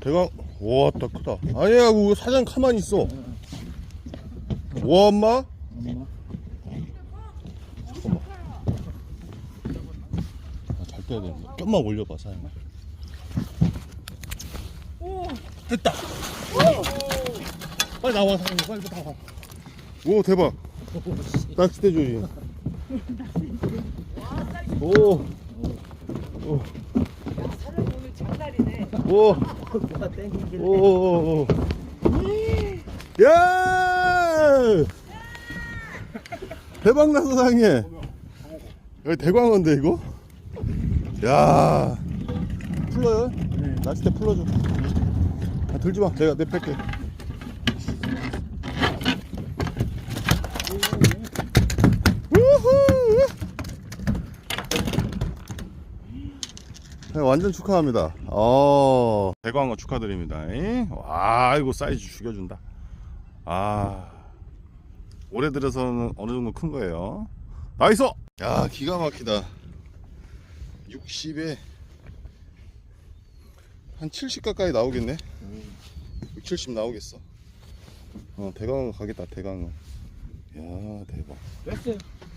대강 와, 딱 크다. 아니야, 그거 사장 가만히 있어. 와, 엄마? 엄마. 잠깐만. 아, 잘 떠야 되는데. 좀만 올려봐, 사장. 됐다. 빨리 나와, 사장. 빨리 나와. 오, 대박. 낚싯대 조이. 오, 사람 오늘 장날이네. 오, 뭐가 땡기길래. 오, 오, 오. 야! 대박 났어, 사장님. 여기 대광어인데, 이거? 야 풀러요? 네. 낚싯대 풀러줘. 아, 들지 마. 내가 내 뺄게. 우후! 네, 완전 축하합니다. 어, 대광어 축하드립니다. 잉? 와, 이거 사이즈 죽여준다. 아, 올해 들어서는 어느 정도 큰 거예요. 나이스! 야, 기가 막히다. 60에 한 70 가까이 나오겠네. 6, 70 나오겠어. 어, 대강어 가겠다, 대강어. 야, 대박. 뺐어요.